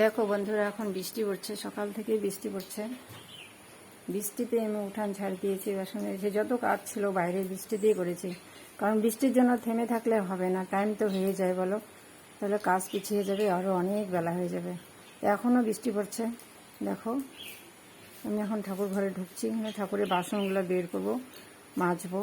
দেখো বন্ধুরা, এখন বৃষ্টি পড়ছে, সকাল থেকেই বৃষ্টি পড়ছে। বৃষ্টিতে আমি উঠান ঝাড় দিয়েছি বাসন মেরেছি যত কাজ ছিল বাইরে বৃষ্টি দিয়ে করেছি। কারণ বৃষ্টির জন্য থেমে থাকলে হবে না টাইম তো হয়ে যায় বলো। তাহলে কাজ পিছিয়ে যাবে আরও অনেক বেলা হয়ে যাবে। এখনও বৃষ্টি পড়ছে, দেখো। আমি এখন ঠাকুর ঘরে ঢুকছি, ঠাকুরের বাসনগুলো বের করব, মাজবো।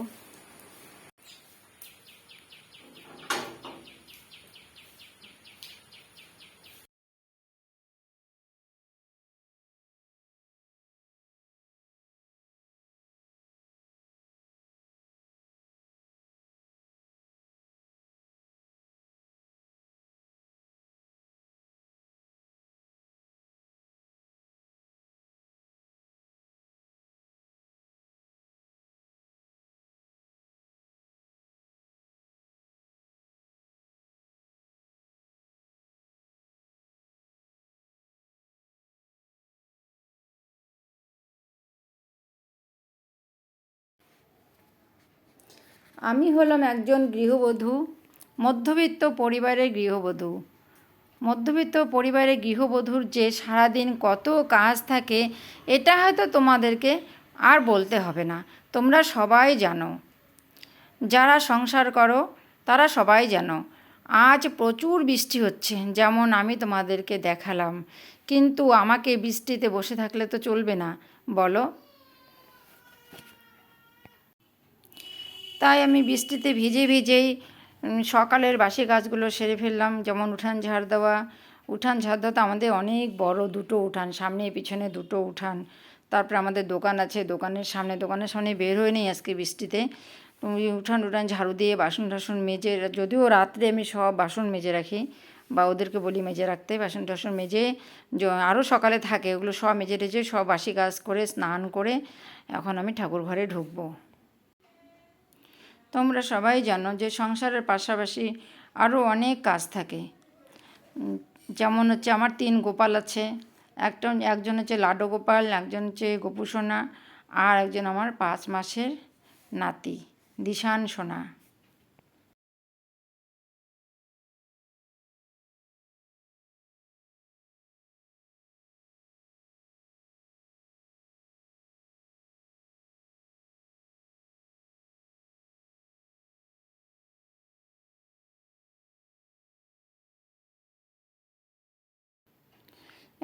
আমি হলাম একজন গৃহবধূ, মধ্যবিত্ত পরিবারের গৃহবধূ। মধ্যবিত্ত পরিবারের গৃহবধূর যে সারাদিন কত কাজ থাকে, এটা হয়তো তোমাদেরকে আর বলতে হবে না। তোমরা সবাই জানো। যারা সংসার করো, তারা সবাই জানো। আজ প্রচুর বৃষ্টি হচ্ছে, যেমন আমি তোমাদেরকে দেখালাম। কিন্তু আমাকে বৃষ্টিতে বসে থাকলে তো চলবে না। বলো। তাই আমি বৃষ্টিতে ভিজে ভিজেই সকালের বাসি গাছগুলো সেরে ফেললাম, যেমন উঠান ঝাড় দেওয়া। উঠান ঝাড় দেওয়া তো আমাদের অনেক বড় দুটো উঠান, সামনে পিছনে দুটো উঠান। তারপরে আমাদের দোকান আছে, দোকানের সামনে দোকানের সামনে বের হয়ে নেই আজকে বৃষ্টিতে। ওই উঠান উঠান ঝাড়ু দিয়ে বাসন টাসন মেজে, যদিও রাত্রে আমি সব বাসন মেজে রাখি, বা ওদেরকে বলি মেজে রাখতে, বাসন টাসন মেজে আরও সকালে থাকে, ওগুলো সব মেজে টেজে সব বাসি কাজ করে, স্নান করে, এখন আমি ঠাকুর ঘরে ঢুকবো। তোমরা সবাই জানো যে সংসারের পাশাপাশি আরও অনেক কাজ থাকে। যেমন হচ্ছে আমার তিন গোপাল আছে, একটা একজন হচ্ছে লাডো গোপাল, একজন হচ্ছে গোপু সোনা আর একজন আমার পাঁচ মাসের নাতি, দিশান সোনা।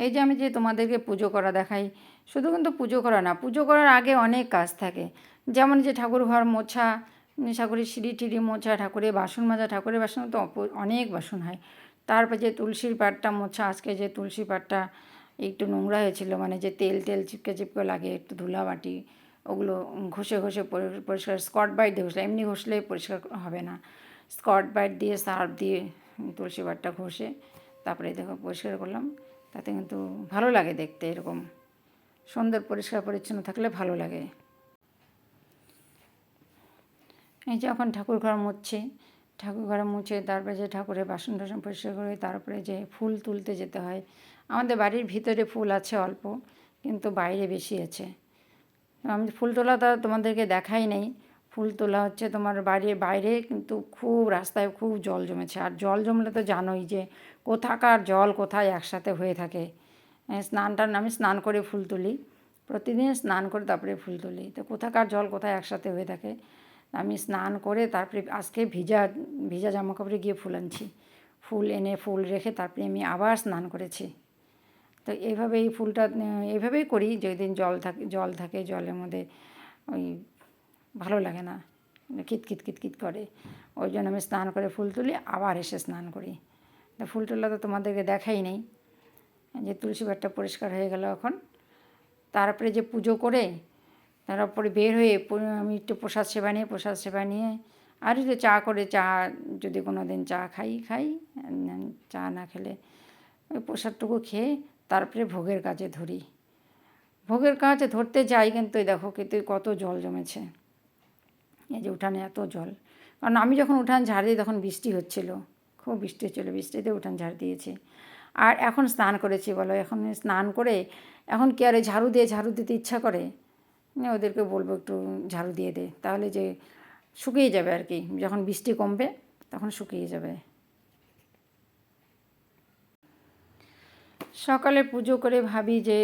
এই যে আমি যে তোমাদেরকে পুজো করা দেখাই, শুধু কিন্তু পুজো করা না, পুজো করার আগে অনেক কাজ থাকে। যেমন যে ঠাকুর ঘর মোছা ঠাকুরের সিঁড়ি টিড়ি মোছা, ঠাকুরের বাসন মাজা, ঠাকুরের বাসন তো অনেক বাসন হয়। তারপর যে তুলসীর পাটটা মোছা, আজকে যে তুলসী পাটটা একটু নোংরা হয়েছিল মানে যে তেল তেল চিপকে চিপকে লাগে, একটু ধুলা মাটি ওগুলো ঘষে ঘষে পরিষ্কার স্কট বাইট দিয়ে ঘষলে, এমনি ঘষলে পরিষ্কার হবে না। স্কট বাইট দিয়ে, সার্ফ দিয়ে তুলসী পাটটা ঘষে, তারপরে দেখো পরিষ্কার করলাম। তাতে কিন্তু ভালো লাগে দেখতে এরকম। সুন্দর পরিষ্কার পরিচ্ছন্ন থাকলে ভালো লাগে। এই যে এখন ঠাকুর ঘর মুছছি, ঠাকুর ঘর মুছে তারপরে যে ঠাকুরের বাসন টাসন পরিষ্কার করে তারপরে যে ফুল তুলতে যেতে হয়। আমাদের বাড়ির ভিতরে ফুল আছে অল্প, কিন্তু বাইরে বেশি আছে। আমি ফুল তোলা তো তোমাদেরকে দেখাই নেই। ফুল তোলা হচ্ছে তোমার বাড়ির বাইরে কিন্তু খুব রাস্তায় খুব জল জমেছে। আর জল জমলে তো জানোই যে কোথাকার জল কোথায় একসাথে হয়ে থাকে। হ্যাঁ, স্নান টান আমি স্নান করে ফুল তুলি প্রতিদিন স্নান করে তারপরে ফুল তুলি। তো কোথাকার জল কোথায় একসাথে হয়ে থাকে আমি স্নান করে তারপরে আজকে ভিজা ভিজা জামা কাপড়ে গিয়ে ফুল আনছি। ফুল এনে ফুল রেখে তারপরে আমি আবার স্নান করেছি। তো এইভাবেই ফুলটা এইভাবেই করি যেদিন জল থাকে জল থাকে জলের মধ্যে ওই ভালো লাগে না। কিত কিত কিত কিত করে। ওই জন্য আমি স্নান করে ফুল তুলি, আবার এসে স্নান করি। তো ফুল তোলা তো তোমাদেরকে দেখাই নেই। যে তুলসী পাটটা পরিষ্কার হয়ে গেল এখন। তারপরে যে পুজো করে, তারপরে বের হয়ে আমি একটু প্রসাদ সেবা নিয়ে, প্রসাদ সেবা নিয়ে আর যদি চা করে, চা যদি কোনো দিন চা খাই খাই। চা না খেলে ওই প্রসাদটুকু খেয়ে তারপরে ভোগের কাজে ধরি। ভোগের কাজে ধরতে যাই কিন্তু দেখো, কিন্তু কত জল জমেছে। এই যে উঠানে এত জল। কারণ আমি যখন উঠান ঝাড় দিই তখন বৃষ্টি হচ্ছিল। খুব বৃষ্টি হচ্ছিল, বৃষ্টিতে উঠান ঝাড় দিয়েছি। আর এখন স্নান করেছি বলো, এখন স্নান করে এখন কি আর ঝাড়ু দিয়ে ঝাড়ু দিতে ইচ্ছা করে? ওদেরকে বলব একটু ঝাড়ু দিয়ে দে। তাহলে যে শুকিয়ে যাবে আর কি, যখন বৃষ্টি কমবে তখন শুকিয়ে যাবে। সকালে পুজো করে ভাবি যে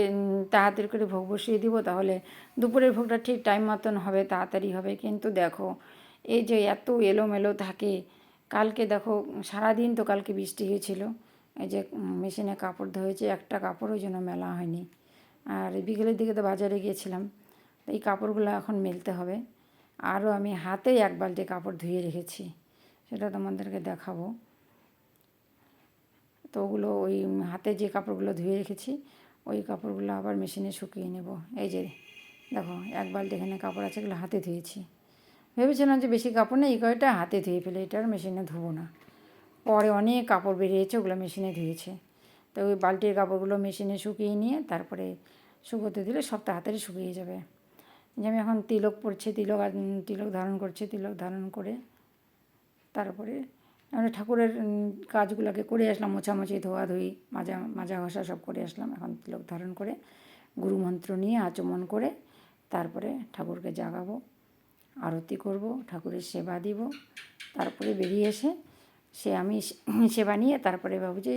তাড়াতাড়ি করে ভোগ বসিয়ে দিব, তাহলে দুপুরের ভোগটা ঠিক টাইম মতন হবে, তাড়াতাড়ি হবে। কিন্তু দেখো, এই যে এত এলোমেলো থাকে, কালকে দেখো, সারাদিন তো কালকে বৃষ্টি হয়েছিল। এই যে মেশিনে কাপড় ধুয়েছে একটা কাপড়ও যেন মেলা হয়নি। আর বিকেলের দিকে তো বাজারে গিয়েছিলাম, এই কাপড়গুলো এখন মেলতে হবে। আরও আমি হাতেই এক বালতি কাপড় ধুয়ে রেখেছি, সেটা তোমাদেরকে দেখাবো। তো ওগুলো ওই হাতে যে কাপড়গুলো ধুয়ে রেখেছি, ওই কাপড়গুলো আবার মেশিনে শুকিয়ে নেব। এই যে দেখো, এক বালতি এখানে কাপড় আছে, এগুলো হাতে ধুয়েছি। ভেবেছিলাম যে বেশি কাপড় নেই, এই কয়টা হাতে ধুয়ে ফেলে, এটা আর মেশিনে ধুবো না। পরে অনেক কাপড় বেরিয়েছে, ওগুলো মেশিনে ধুয়েছে। তো ওই বালতির কাপড়গুলো মেশিনে শুকিয়ে নিয়ে তারপরে শুকোতে দিলে সব তাড়াতাড়ি শুকিয়ে যাবে। যে আমি এখন তিলক পরছি, তিলক তিলক ধারণ করছে, তিলক ধারণ করে তারপরে আমরা ঠাকুরের কাজগুলোকে করে আসলাম, মোছামুছি, ধোয়াধুয়ি, মাজা মাজা ঘষা সব করে আসলাম। এখন তিলক ধারণ করে গুরুমন্ত্র নিয়ে আচমন করে তারপরে ঠাকুরকে জাগাবো, আরতি করব, ঠাকুরের সেবা দিব। তারপরে বেরিয়ে এসে সে আমি সেবা নিয়ে তারপরে ভাবো যে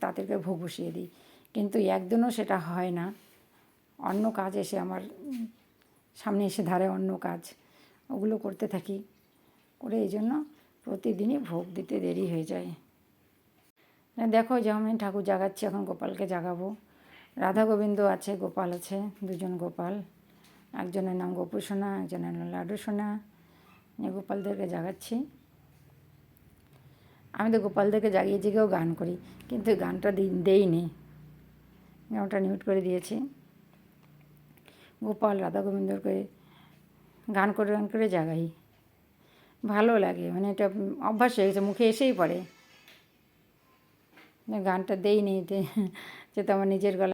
তাদেরকে ভোগ বসিয়ে দিই। কিন্তু একদিনও সেটা হয় না। অন্য কাজ এসে আমার সামনে এসে ধারে অন্য কাজ। ওগুলো করতে থাকি। করে এই জন্য প্রতিদিনই ভোগ দিতে দেরি হয়ে যায়। না, দেখো যে আমি ঠাকুর জাগাচ্ছি, এখন গোপালকে জাগাবো। রাধা গোবিন্দ আছে, গোপাল আছে, দুজন গোপাল। একজনের নাম গোপু সোনা, একজনের নাম লাডু সোনা। গোপালদেরকে জাগাচ্ছি। আমি তো গোপালদেরকে জাগিয়ে জেগেও গান করি। কিন্তু গানটা দিই দেইনি। গানটা মিউট করে দিয়েছি। গোপাল রাধা গোবিন্দকে গান করে গান করে জাগাই। ভালো লাগে মানে এটা অভ্যাস হয়ে গেছে, মুখে এসেই পড়ে। গানটা দেইনি নি যে তো আমার নিজের গলা